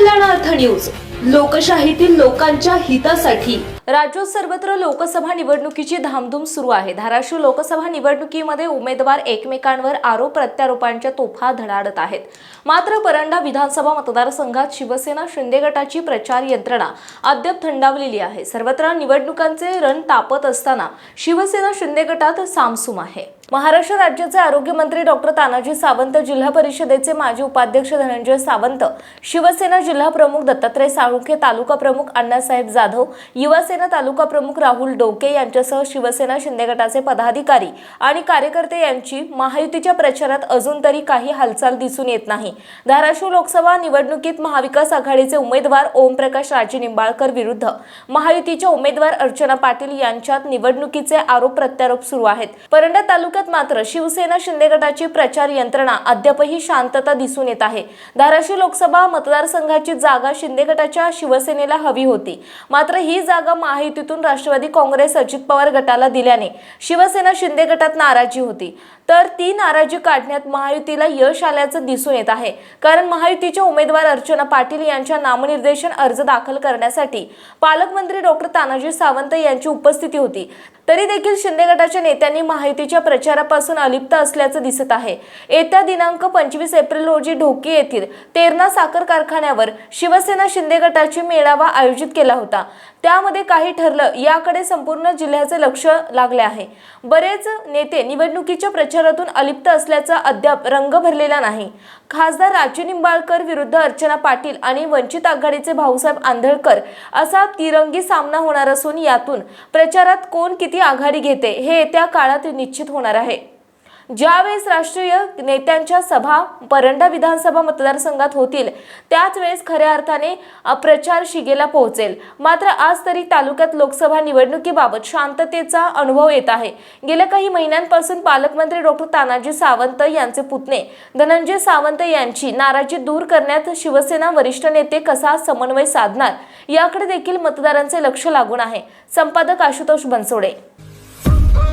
News. लोकशाहीतील लोकांच्या हितासाठी. राज्यात सर्वत्र लोकसभा निवडणुकीची धामधूम सुरू आहे. धाराशिव लोकसभा निवडणुकीमध्ये उमेदवार एकमेकांवर आरोप प्रत्यारोपांच्या तोफा धडाडत आहेत. मात्र परंडा विधानसभा मतदारसंघात शिवसेना शिंदे गटाची प्रचार यंत्रणा अद्याप थंडावलेली आहे. सर्वत्र निवडणुकांचे रण तापत असताना शिवसेना शिंदे गटात सामसूम आहे. महाराष्ट्र राज्याचे आरोग्यमंत्री डॉक्टर तानाजी सावंत जिल्हा परिषदेचे माजी उपाध्यक्ष धनंजय सावंत शिवसेना जिल्हा प्रमुख दत्तात्रय साळुंखे तालुका प्रमुख अण्णासाहेब जाधव युवासेना तालुका प्रमुख राहुल डोके यांच्यासह शिवसेना शिंदे गटाचे पदाधिकारी आणि कार्यकर्ते यांची महायुतीच्या प्रचारात अजून तरी काही हालचाल दिसून येत नाही. धाराशिव लोकसभा निवडणुकीत महाविकास आघाडीचे उमेदवार ओमप्रकाश राजे निंबाळकर विरुद्ध महायुतीच्या उमेदवार अर्चना पाटील यांच्यात निवडणुकीचे आरोप प्रत्यारोप सुरू आहेत. परंडा तालुक्यात मात्र शिवसेना शिंदे गटाची प्रचार यंत्रणा अद्यापही शांतता दिसून येत आहे. धाराशिव लोकसभा मतदारसंघाची जागा शिंदे गटाच्या शिवसेनेला हवी होती. मात्र ही जागा महायुतीतून राष्ट्रवादी काँग्रेस अजित पवार गटाला दिल्याने शिवसेना शिंदे गटात नाराजी होती. तर ती नाराजी काढण्यात महायुतीला यश आल्याचं दिसून येत आहे. कारण महायुतीच्या उमेदवार अर्चना पाटील यांच्या नामनिर्देशन अर्ज दाखल करण्यासाठी पालकमंत्री डॉक्टर तानाजी सावंत यांची उपस्थिती होती. तरी देखील शिंदे गटाच्या नेत्यांनी महायुतीच्या प्रचारापासून अलिप्त असल्याचं दिसत आहे. येत्या दिनांक पंचवीस एप्रिल रोजी ढोकी येथील तेरणा साखर कारखान्यावर शिवसेना शिंदे गटाची मेळावा आयोजित केला होता. त्यामध्ये काही ठरलं याकडे संपूर्ण जिल्ह्याचे लक्ष लागले आहे. बरेच नेते निवडणुकीच्या प्रचारातून अलिप्त असल्याचा अद्याप रंग भरलेला नाही. खासदार राजू निंबाळकर विरुद्ध अर्चना पाटील आणि वंचित आघाडीचे भाऊसाहेब आंधळकर असा तिरंगी सामना होणार असून यातून प्रचारात कोण किती आघाडी घेते हे येत्या काळात निश्चित होणार आहे. आहे. ज्यावेळेस राष्ट्रीय नेत्यांच्या सभा परंडा विधानसभा मतदारसंघात होतील त्याच वेळेस खऱ्या अर्थाने प्रचार शिगेला पोहोचेल. मात्र आज तरी तालुक्यात लोकसभा निवडणुकीबाबत शांततेचा अनुभव येत आहे. गेल्या काही महिन्यांपासून पालकमंत्री डॉक्टर तानाजी सावंत यांचे पुतणे धनंजय सावंत यांची नाराजी दूर करण्यात शिवसेना वरिष्ठ नेते कसा समन्वय साधणार याकडे देखील मतदारांचे लक्ष लागून आहे. संपादक आशुतोष बनसोडे.